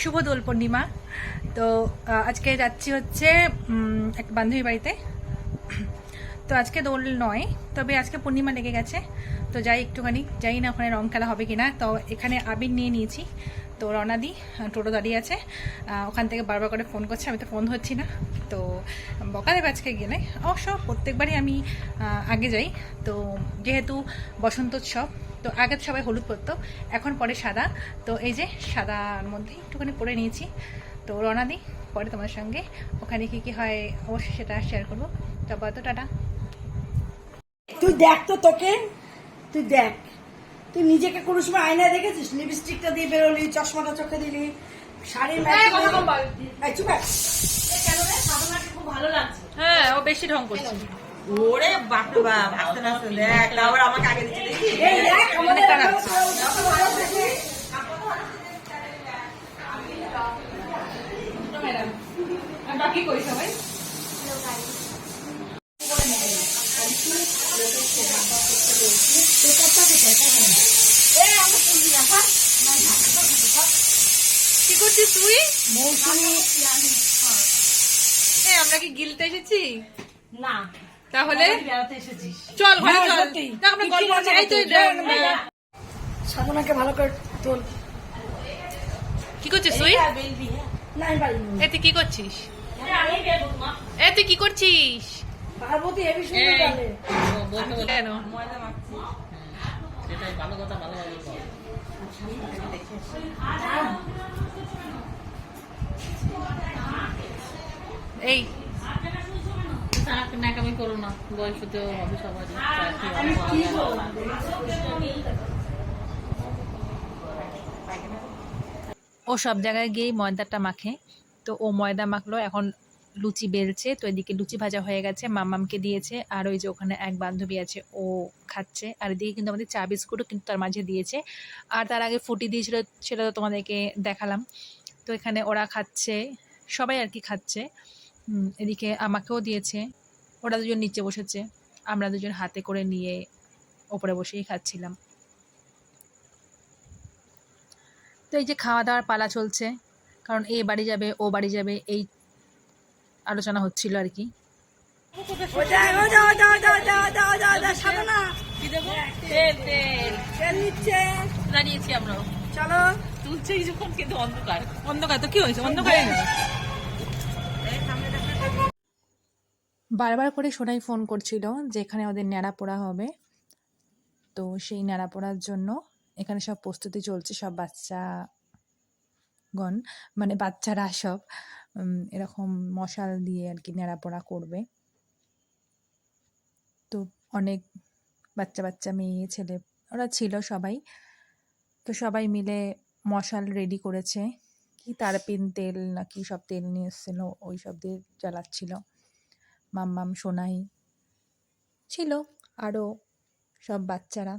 শুভ দোল পূর্ণিমা। তো আজকে যাচ্ছি হচ্ছে এক বান্ধবী বাড়িতে। তো আজকে দোল নয়, তবে আজকে পূর্ণিমা লেগে গেছে। তো যাই একটুখানি যাই না ওখানে রং খেলা হবে কিনা। তো এখানে আবির নিয়ে নিয়েছি। তো রওনা দি, টোটো দাঁড়িয়ে আছে। ওখান থেকে বারবার করে ফোন করছে, আমি তো ফোন ধরছি না। তো বকা দেবে আজকে গেলে। অবশ্য প্রত্যেকবারই আমি আগে যাই। তো যেহেতু বসন্তোৎসব তো আগে তো সবাই হলুদ পরতো এখন পরে সাদা। তো এই যে সাদার মধ্যে একটুখানি পরে নিয়েছি। তো রওনা দিই পরে তোমার সঙ্গে। ওখানে কি কি হয় অবশ্যই সেটা শেয়ার করব। তো আপাতত টাটা। তুই দেখ তো তোকে। তুই দেখ। তুই নিজেকে কোনো সময় আয়নায় দেখেছিস? লিপস্টিকটা দিয়ে বেরোলি চশমাটা চোখে দিলি শাড়ির চুপ কেন রে? খুব ভালো লাগছে। হ্যাঁ ও বেশি ঢং করছে। ওরে বাপরে বাপ আস্তে আস্তে দেখ আবার আমাকে আগে দিচ্ছে দেখি। এই দেখ আমাদের? বাকি কই সবাই। কি করছিস তুই? মৌসুমি। হ্যাঁ আমরা কি গিলতে এসেছি? না। তাহলে চল ঘরে হ্যাঁ, চল। আমরা তুই গল্প এই তো রান্না সাধনাকে ভালো করে তোল। কি করছিস তুই? না আমি এ তুই কি করছিস? এ তুই কি করছিস? পার্বতী হেবি সুন্দর গালে। কেন? সেটাই ভালো কথা ভালো ভালো এই। নাকামি করো না বয়স হবে সবারই ও সব জায়গায় গিয়েই ময়দাটা মাখে। তো ও ময়দা মাখলো এখন লুচি বেলছে তো এদিকে লুচি ভাজা হয়ে গেছে মামামকে দিয়েছে আর ওই যে ওখানে এক বান্ধবী আছে ও খাচ্ছে। আর এদিকে কিন্তু আমাদের চা বিস্কুটও কিন্তু তার মাঝে দিয়েছে। আর তার আগে ফুটি দিয়েছিল সেটা তো তোমাদেরকে দেখালাম। তো এখানে ওরা খাচ্ছে সবাই আর কি খাচ্ছে। এদিকে আমাকেও দিয়েছে। ওরা দুজন নিচে বসেছে। আমরা দুজন হাতে করে নিয়ে ওপরে বসেই খাচ্ছিলাম। তো এই যে খাওয়া দাওয়ার পালা চলছে কারণ এ বাড়ি যাবে ও বাড়ি যাবে এই আলোচনা হচ্ছিল আর কি। দাঁড়িয়েছি কিন্তু অন্ধকার। অন্ধকার তো কি হয়েছে? অন্ধকার বারবার করে সোনাই ফোন করছিল যে এখানে ওদের ন্যাড়া পোড়া হবে। তো সেই ন্যাড়া পোড়ার জন্য এখানে সব প্রস্তুতি চলছে, সব বাচ্চাগণ মানে বাচ্চারা সব এরকম মশাল দিয়ে আর কি ন্যাড়া পোড়া করবে। তো অনেক বাচ্চা বাচ্চা মেয়ে, ছেলে, ওরা ছিল সবাই। তো সবাই মিলে মশাল রেডি করেছে। কি তারপিন তেল নাকি সব তেল নিয়ে এসেছিল ওই সব দিয়ে জ্বালাচ্ছিল। মাম্মাম, সোনাই ছিল আরও সব বাচ্চারা।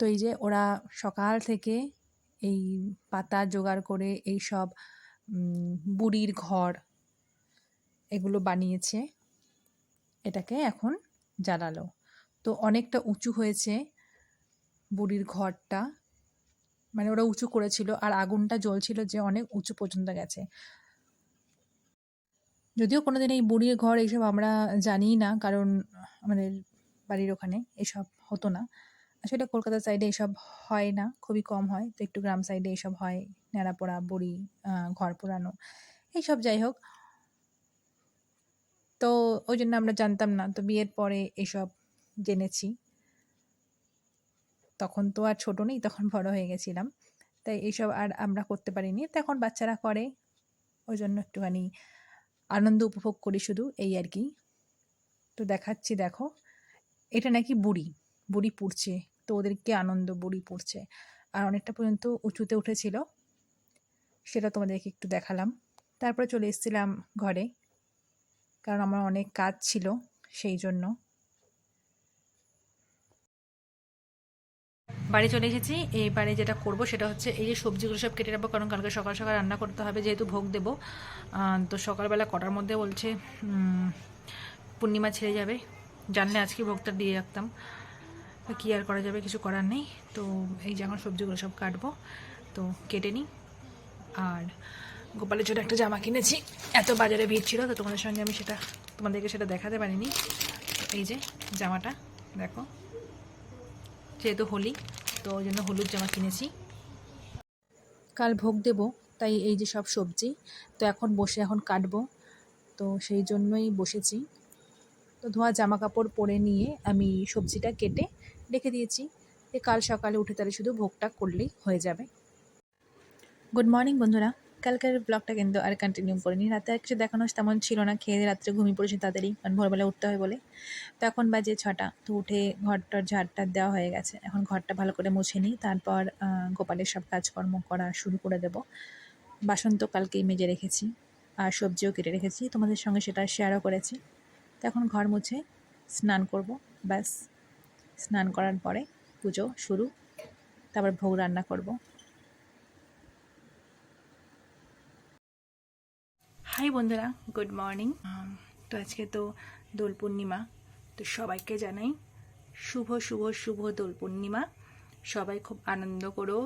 তো এই যে ওরা সকাল থেকে এই পাতা জোগাড় করে এই সব বুড়ির ঘর এগুলো বানিয়েছে, এটাকে এখন জ্বালালো। তো অনেকটা উঁচু হয়েছে বুড়ির ঘরটা মানে ওরা উঁচু করেছিল আর আগুনটা জ্বলছিল যে অনেক উঁচু পর্যন্ত গেছে। যদিও কোনোদিন এই বুড়ির ঘর এইসব আমরা জানি না, কারণ আমাদের বাড়ির ওখানে এসব হতো না। আসলে কলকাতা সাইডে এসব হয় না, খুবই কম হয়। তো একটু গ্রাম সাইডে এসব হয় ন্যাড়া পোড়া বুড়ি ঘর পোড়ানো এইসব যাই হোক। তো ওই জন্য আমরা জানতাম না, তো বিয়ের পরে এসব জেনেছি। তখন তো আর ছোট নেই, তখন বড় হয়ে গেছিলাম। তাই এইসব আর আমরা করতে পারিনি। তো এখন বাচ্চারা করে, ওই জন্য একটুখানি আনন্দ উপভোগ করি শুধু, এই আর কি। তো দেখাচ্ছি, দেখো। এটা নাকি বুড়ি বুড়ি পুড়ছে। তো ওদেরকে আনন্দ, বুড়ি পড়ছে। আর অনেকটা পর্যন্ত উঁচুতে উঠেছিল। সেটা তোমাদেরকে একটু দেখালাম। তারপরে চলে এসেছিলাম ঘরে, কারণ আমার অনেক কাজ ছিল সেই জন্য। বাড়ি চলে এসেছি। এবারে যেটা করব সেটা হচ্ছে এই যে সবজিগুলো সব কেটে রাখব, কারণ কালকে সকাল সকাল রান্না করতে হবে, যেহেতু ভোগ দেবো। তো সকালবেলা কটার মধ্যে বলছে পূর্ণিমা ছেড়ে যাবে। জানলে আজকে ভোগটা দিয়ে রাখতাম। কী আর করা যাবে, কিছু করার নেই। তো এই যে এখন সবজিগুলো সব কাটবো। তো কেটে নিই। আর গোপালের জন্য একটা জামা কিনেছি। এত বাজারে ভিড় ছিল, তো তোমাদের সঙ্গে আমি সেটা, তোমাদেরকে সেটা দেখাতে পারিনি। এই যে জামাটা, দেখো। যেহেতু হোলি তো ওই জন্য হলুদ জামা কিনেছি। কাল ভোগ দেব, তাই এই যে সব সবজি, তো এখন বসে এখন কাটবো, তো সেই জন্যই বসেছি। তো ধোয়া জামা কাপড় পরে নিয়ে আমি সবজিটা কেটে রেখে দিয়েছি। কাল সকালে উঠে তাহলে শুধু ভোগটা করলেই হয়ে যাবে। গুড মর্নিং বন্ধুরা। কালকের ব্লগটা কিন্তু আর কন্টিনিউ করিনি। রাতে আর কিছু দেখানো তেমন ছিল না। খেয়ে রাত্রে ঘুমিয়ে পড়েছি তাড়াতাড়ি, কারণ ভোরবেলা উঠতে হয় বলে। তো এখন বাজে ছটা, তো উঠে ঘরটার ঝাড়টা দেওয়া হয়ে গেছে। এখন ঘরটা ভালো করে মুছে নিই, তারপর গোপালের সব কাজকর্ম করা শুরু করে দেব। বাসন তো কালকেই মেজে রেখেছি, আর সবজিও কেটে রেখেছি, তোমাদের সঙ্গে সেটা শেয়ারও করেছি। তো এখন ঘর মুছে স্নান করব, ব্যাস। স্নান করার পরে পুজো শুরু, তারপর ভোগ রান্না করব। হাই বন্ধুরা গুড মর্নিং তো আজকে তো দোল পূর্ণিমা, তো সবাইকে জানাই শুভ শুভ শুভ দোল পূর্ণিমা। সবাই খুব আনন্দ করো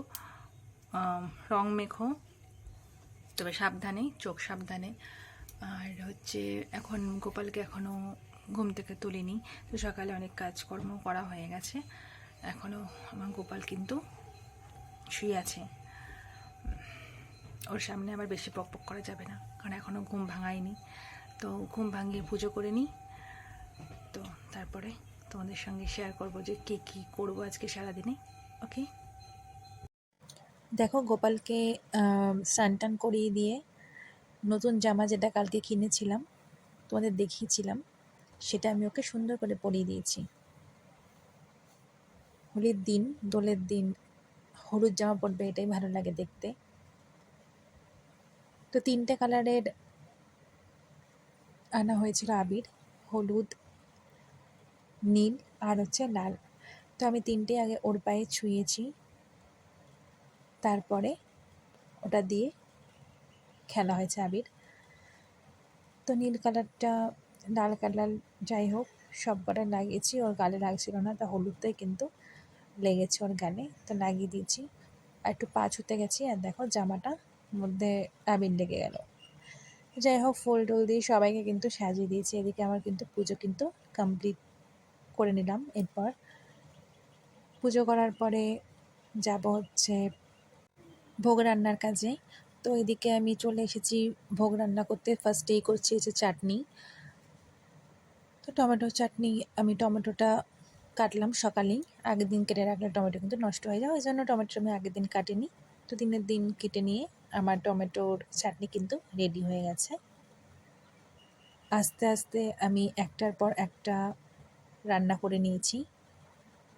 রং মেখো, তবে সাবধানে, চোখ সাবধানে। আর হচ্ছে, এখন গোপালকে এখনও ঘুম থেকে তুলিনি, তো সকালে অনেক কাজকর্ম করা হয়ে গেছে। এখনও আমার গোপাল কিন্তু শুয়ে আছে। ওর সামনে আবার বেশি পক পক করা যাবে না, কারণ এখনও ঘুম ভাঙায়নি। তো ঘুম ভাঙিয়ে পুজো করে নিই। তো তারপরে তোমাদের সঙ্গে শেয়ার করব যে কে কী করব আজকে সারাদিনে ওকে দেখো, গোপালকে স্নান টান করিয়ে দিয়ে নতুন জামা যেটা কালকে কিনেছিলাম, তোমাদের দেখিয়েছিলাম, সেটা আমি ওকে সুন্দর করে পরিয়ে দিয়েছি। হোলির দিন, দোলের দিন, হলুদ জামা পরবে, এটাই ভালো লাগে দেখতে। তো তিনটে কালারের আনা হয়েছিল আবির, হলুদ, নীল আর হচ্ছে লাল। তো আমি তিনটে আগে ওর পায়ে ছুঁয়েছি। তারপরে ওটা দিয়ে খেলা হয়েছে আবির। তো নীল কালারটা, লাল কালার যাই হোক, সব কটা লাগিয়েছি। ওর গালে লাগছিল না, তা হলুদটাই কিন্তু লেগেছে ওর গালে, তো লাগিয়ে দিয়েছি। আর একটু পা ছুতে গেছি, আর দেখো জামাটা মধ্যে আবির লেগে গেল। যাই হোক ফুল টুল দিয়ে সবাইকে কিন্তু সাজিয়ে দিয়েছি। এদিকে আমার কিন্তু পুজো কিন্তু কমপ্লিট করে নিলাম। এরপর পুজো করার পরে যাব হচ্ছে ভোগ রান্নার কাজে। তো এদিকে আমি চলে এসেছি ভোগ রান্না করতে। ফার্স্টেই করছি হচ্ছে চাটনি। তো টমেটো চাটনি, আমি টমেটোটা কাটলাম সকালেই। আগের দিন কেটে রাখলে টমেটো কিন্তু নষ্ট হয়ে যায়। ওই জন্য টমেটো আমি আগের দিন কাটিনি। তো দিনের দিন কেটে নিয়ে আমার টমেটোর চাটনি কিন্তু রেডি হয়ে গেছে। আস্তে আস্তে আমি একটার পর একটা রান্না করে নিয়েছি।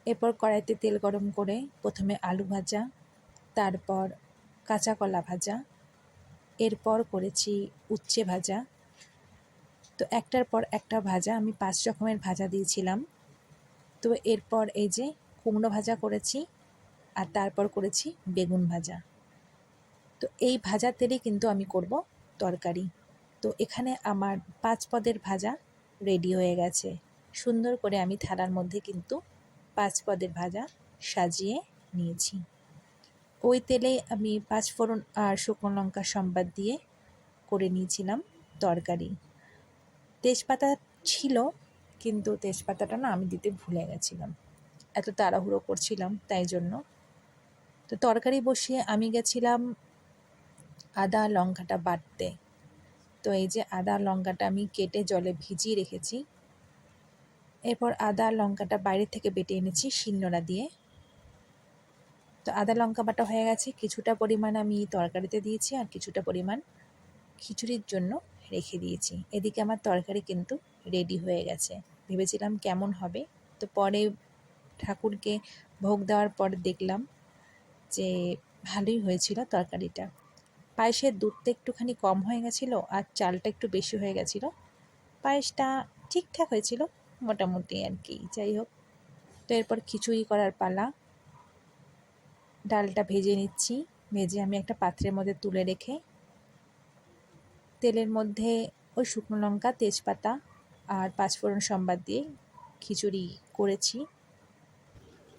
এরপর কড়াইতে তেল গরম করে প্রথমে আলু ভাজা, তারপর কাঁচা কলা ভাজা, এরপর করেছি উচ্ছে ভাজা। তো একটার পর একটা ভাজা আমি পাঁচ রকমের ভাজা দিয়েছিলাম। তো এরপর এই যে কুমড়ো ভাজা করেছি আর তারপর করেছি বেগুন ভাজা। তো এই ভাজা তেলেই কিন্তু আমি করব তরকারি। তো এখানে আমার পাঁচ পদের ভাজা রেডি হয়ে গেছে। সুন্দর করে আমি থালার মধ্যে কিন্তু পাঁচ পদের ভাজা সাজিয়ে নিয়েছি। ওই তেলে আমি পাঁচ ফোড়ন আর শুকনো লঙ্কা সম্বাদ দিয়ে করে নিয়েছিলাম তরকারি। তেজপাতা ছিল, কিন্তু তেজপাতাটা না আমি দিতে ভুলে গেছিলাম। এত তাড়াহুড়ো করছিলাম, তাই জন্য। তো তরকারি বসিয়ে আমি গেছিলাম আদা লঙ্কাটা বাটতে। তো এই যে আদা লঙ্কাটা আমি কেটে জলে ভিজিয়ে রেখেছি। এরপর আদা লঙ্কাটা বাইরে থেকে বেটে এনেছি শিলনোড়া দিয়ে। তো আদা লঙ্কা বাটা হয়ে গেছে। কিছুটা পরিমাণ আমি তরকারিতে দিয়েছি আর কিছুটা পরিমাণ খিচুড়ির জন্য রেখে দিয়েছি। এদিকে আমার তরকারি কিন্তু রেডি হয়ে গেছে। ভেবেছিলাম কেমন হবে। তো পরে ঠাকুরকে ভোগ দেওয়ার পর দেখলাম যে ভালোই হয়েছিল তরকারিটা। পায়েসের দুধটা একটুখানি কম হয়ে গেছিল আর চালটা একটু বেশি হয়ে গেছিল। পায়েসটা ঠিকঠাক হয়েছিল, মোটামুটি আর কি। যাই হোক, তো এরপর খিচুড়ি করার পালা। ডালটা ভেজে নিচ্ছি, ভেজে আমি একটা পাত্রের মধ্যে তুলে রেখে, তেলের মধ্যে ওই শুকনো লঙ্কা, তেজপাতা আর পাঁচফোড়ন সম্বাদ দিয়ে খিচুড়ি করেছি।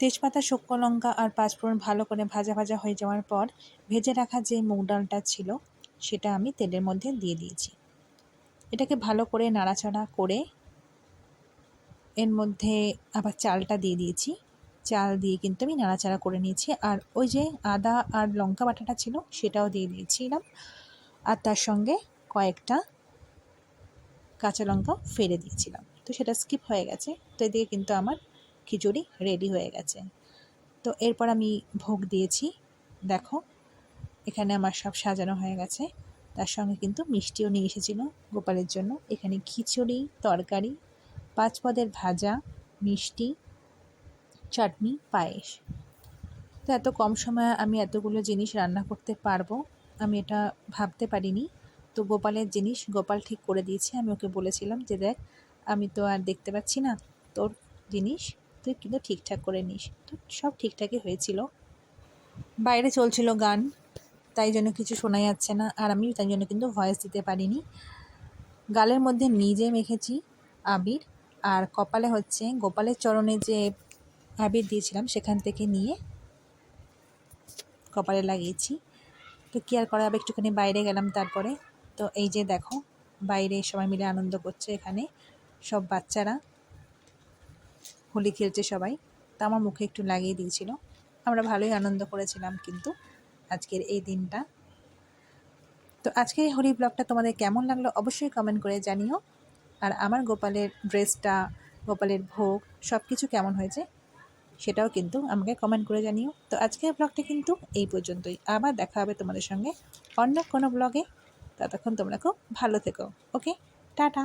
তেজপাতা, শুকনো লঙ্কা আর পাঁচফোড়ন ভালো করে ভাজা ভাজা হয়ে যাওয়ার পর ভেজে রাখা যে মুগ ডালটা ছিল, সেটা আমি তেলের মধ্যে দিয়ে দিয়েছি। এটাকে ভালো করে নাড়াচাড়া করে এর মধ্যে আবার চালটা দিয়ে দিয়েছি। চাল দিয়ে কিন্তু আমি নাড়াচাড়া করে নিয়েছি আর ওই যে আদা আর লঙ্কা বাটাটা ছিল, সেটাও দিয়ে দিয়েছিলাম। আর তার সঙ্গে কয়েকটা কাঁচা লঙ্কা ফেলে দিয়েছিলাম। তো সেটা স্কিপ হয়ে গেছে। তো এদিকে কিন্তু আমার খিচুড়ি রেডি হয়ে গেছে। তো এরপর আমি ভোগ দিয়েছি। দেখো, এখানে আমার সব সাজানো হয়ে গেছে। তার সঙ্গে কিন্তু মিষ্টিও নিয়ে এসেছিল গোপালের জন্য। এখানে খিচুড়ি, তরকারি, পাঁচ পদের ভাজা, মিষ্টি, চাটনি, পায়েস। তো এত কম সময়ে আমি এতগুলো জিনিস রান্না করতে পারব, আমি এটা ভাবতে পারিনি। তো গোপালের জিনিস গোপাল ঠিক করে দিয়েছে। আমি ওকে বলেছিলাম যে দেখ, আমি তো আর দেখতে পাচ্ছি না তোর জিনিস। তুই কিন্তু ঠিকঠাক করে নিস। তো সব ঠিকঠাকই হয়েছিল। বাইরে চলছিল গান, তাই জন্য কিছু শোনা যাচ্ছে না। আর আমি তাই জন্য কিন্তু ভয়েস দিতে পারিনি। গালের মধ্যে নিজে মেখেছি আবির। আর কপালে হচ্ছে গোপালের চরণে যে আবির দিয়েছিলাম, সেখান থেকে নিয়ে কপালে লাগিয়েছি। তো কি আর করা হবে একটুখানি বাইরে গেলাম তারপরে। তো এই যে দেখো, বাইরে সবাই মিলে আনন্দ করছে এখানে। সব বাচ্চারা। হোলি খেলছে সবাই, তা আমার মুখে একটু লাগিয়ে দিয়েছিল। আমরা ভালোই আনন্দ করেছিলাম কিন্তু আজকের এই দিনটা। তো আজকের এই হোলি ব্লগটা তোমাদের কেমন লাগল অবশ্যই কমেন্ট করে জানিও। আর আমার গোপালের ড্রেসটা, গোপালের ভোগ সব কিছু কেমন হয়েছে সেটাও কিন্তু আমাকে কমেন্ট করে জানিও। তো আজকের ব্লগটা কিন্তু এই পর্যন্তই। আবার দেখা হবে তোমাদের সঙ্গে অন্য কোনো ব্লগে। ততক্ষণ তোমরা খুব ভালো থেকো। Okay, tata.